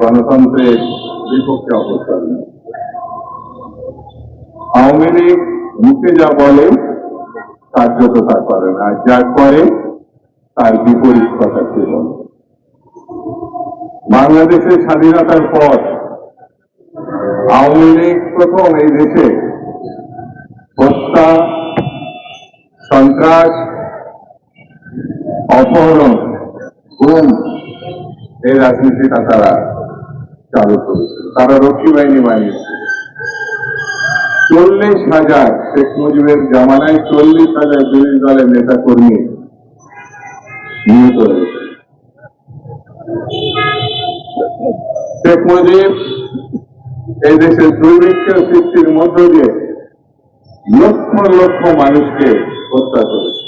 গণতন্ত্রের বিপক্ষে অবস্থান আওয়ামী লীগ মুখে যা বলে কার্যকতা করে না। যা করে, তার বিপরীত কথা বলে বাংলাদেশের স্বাধীনতার পর আওয়ামী লীগ প্রথম এই দেশে হত্যা, সন্ত্রাস, অপহরণ, গুম এই রাজনীতিটা তারা করেছিল তারা রক্ষী বাহিনী বানিয়েছিল চল্লিশ হাজার শেখ মুজিবের জামানায় চল্লিশ হাজার বিরোধী দলের নেতা কর্মী নিহত হয়েছে। শেখ মুজিব এই দেশের সৃষ্টির মধ্য দিয়ে লক্ষ লক্ষ মানুষকে হত্যা করেছে।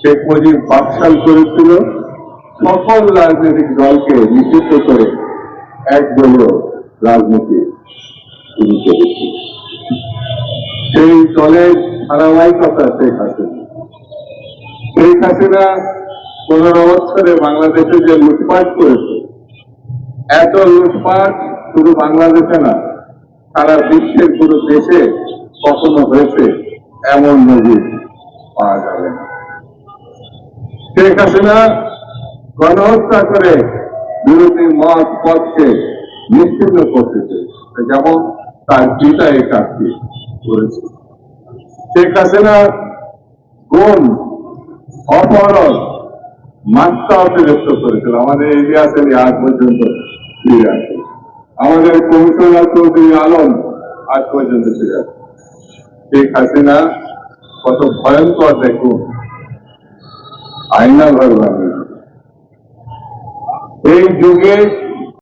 শেখ মুজিব বাকশাল করেছিল। সকল রাজনৈতিক দলকে নিষিদ্ধ করে একদলীয় রাজনীতি শুরু করেছে। সেই দলের ধারাবাহিকতা শেখ হাসিনা। শেখ হাসিনা পনেরো বছরে বাংলাদেশে যে লুটপাট করেছে, এত লুটপাট শুধু বাংলাদেশে না, সারা বিশ্বের পুরো দেশে কখনো হয়েছে এমন নজির পাওয়া যাবে না। শেখ হাসিনা গণহত্যা করে বিরোধী মত পথকে নিশ্চিন্ন করতে চেয়েছে যেমন তার পিতা এই কাজটি করেছে। শেখ হাসিনা গুম অপহরণ মাত্রা অতিরিক্ত করেছিল। আমাদের ইতিহাসে আজ পর্যন্ত ফিরে আসে আমাদের কমিশনার চৌধুরী আলম আজ পর্যন্ত ফিরে আসে শেখ হাসিনা কত ভয়ঙ্কর দেখুন। আইনা ঘর বানিয়েছে এই যুগে